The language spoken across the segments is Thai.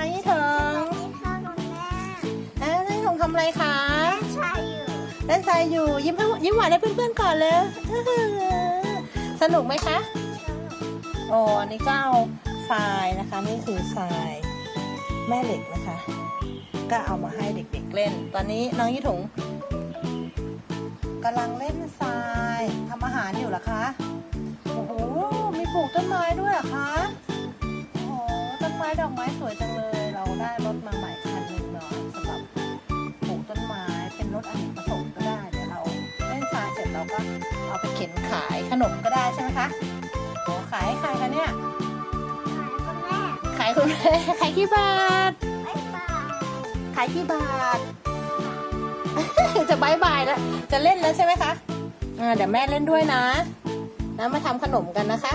น้องยี่เถิงนี่ค่ะคุณแม่เอ้ยน้องยี่เถิงทำอะไรคะใช่อยู่เล่นทรายอยู่ยิ้มให้ยิ้มหวานให้เพื่อนๆก่อนเลยสนุกไหมคะโอ้อันนี้ก็เอาทรายนะคะ นี่คือทรายแม่เหล็กนะคะ ก็เอามาให้เด็กๆเล่น ตอนนี้น้องยี่ถุงกำลังเล่นทรายทำอาหารอยู่เหรอคะโอ้โหมีปลูกต้นไม้ด้วยเหรอคะโอ้โหต้นไม้ดอกไม้สวยจังเลย เสร็จเราก็เอาไปเข็นขายขนมก็ได้ใช่ไหมคะโอ้ขายให้ใครคะเนี่ยคุณแม่ขายคุณแม่ขายกี่บาทบ๊ายบายขายกี่บาท จะบายบายแล้ว จะเล่นแล้วใช่ไหมคะอ่าเดี๋ยวแม่เล่นด้วยนะ นะมาทำขนมกันนะคะ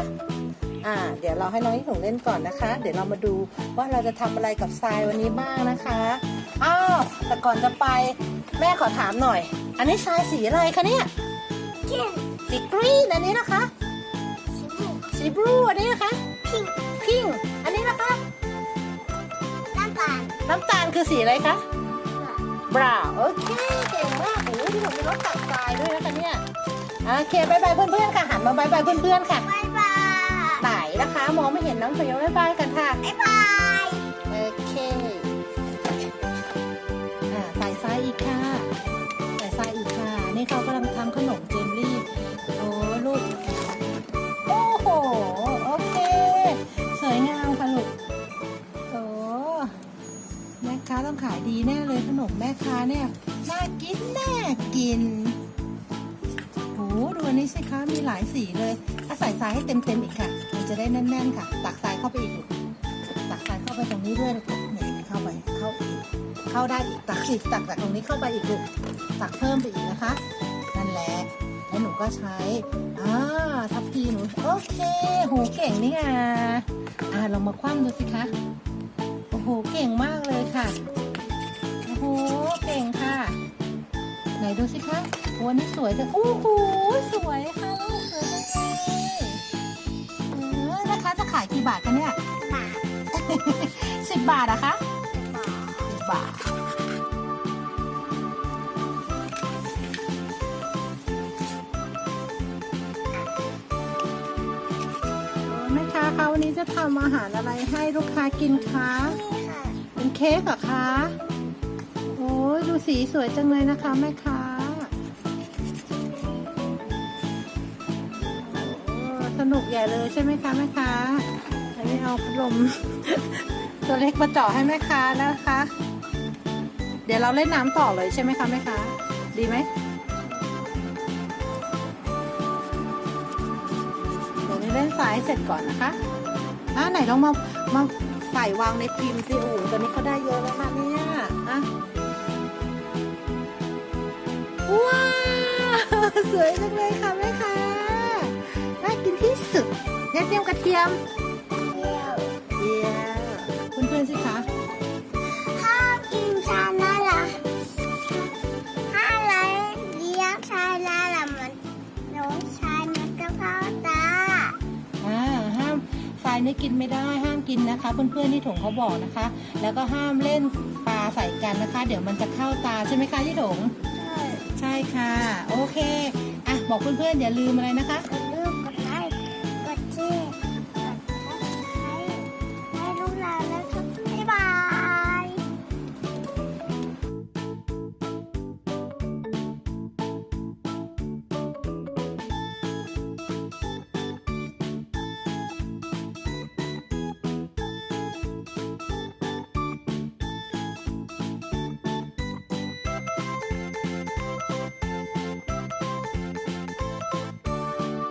อ่า เดี๋ยวเราให้น้องยี่ถุงเล่นก่อนนะคะ เดี๋ยวเรามาดูว่าเราจะทำอะไรกับทรายวันนี้บ้างนะคะ อ้าว แต่ก่อนจะไปแม่ขอถามหน่อย อันนี้ทรายสีอะไรคะเนี่ย เก่งสีกรีนอันนี้นะคะชิบุสีบลูอันนี้นะคะ พิงพิงอันนี้นะคะ น้ำตาลน้ำตาลคือสีอะไรคะบราวน์โอเคเก่งมากโอ้ยพี่หนุ่มมีรถตักทรายด้วยนะคะเนี่ยโอเคบายบายเพื่อนๆค่ะหันมาบายบายเพื่อนๆค่ะบ๊ายบายไหนนะคะ มองไม่เห็นน้องพยงบายบายกันค่ะบ๊ายบายโอเคอ่าใส่ทรายอีกค่ะใส่ทรายอีกค่ะนี่เขากำลังาต้องขายดีแน่เลยขนมแม่ค้าเนี่ยน่ากินน่ากินโอ้ดูอันนี้สิคะมีหลายสีเลยอาใส่ทรายให้เต็มๆอีกค่ะ มันจะได้แน่นๆค่ะ ตักทรายเข้าไปอีกตักทรายเข้าไปตรงนี้ด้วยเนี่ยเข้าไปเข้าอีกเข้าได้อีกตักสิตักจากตรงนี้เข้าไปอีกลูกตักเพิ่มไปอีกนะคะนั่นแหละแล้วหนูก็ใช้อ่าทัพพีหนูโอเคโหเก่งนี่ไงอ่าลองมาคว่ำดูสิคะ โอ้โหเก่งมากเลยค่ะ โอ้โหเก่งค่ะ ไหนดูสิคะโอ้อันนี้สวยจังโอ้โหสวยค่ะลูกสวยจังเลยเออนะคะจะขายกี่บาทกันเนี่ย บาทสิบบาทอะคะบาทสิบบาท แม่ค้าคะวันนี้จะทำอาหารอะไรให้ลูกค้ากินคะเป็นเค้กเหรอคะโอ้ดูสีสวยจังเลยนะคะแม่ค้าโอ้สนุกใหญ่เลยใช่ไหมคะแม่ค้าอันนี้เอาพัดลม ตัวเล็กมาเจาะให้แม่ค้านะคะ เดี๋ยวเราเล่นน้ำต่อเลยใช่ไหมคะแม่ค้าดีไหม เดี๋ยวนี้เล่นสายเสร็จก่อนนะคะอะไหนลองมามาใส่วางในพิมพ์สิอูตอนนี้เขาได้เยอะแล้วนะเนี่ยอะว้าวสวยจังเลยค่ะแม่ค้าน่ากินที่สุดเนี่ยเจียมกระเทียม นี่กินไม่ได้ห้ามกินนะคะ เพื่อนๆที่ถงเขาบอกนะคะ แล้วก็ห้ามเล่นปลาใส่กันนะคะ เดี๋ยวมันจะเข้าตาใช่ไหมคะที่ถงใช่ใช่ค่ะ โอเคอะบอกเพื่อนๆอย่าลืมอะไรนะคะอย่า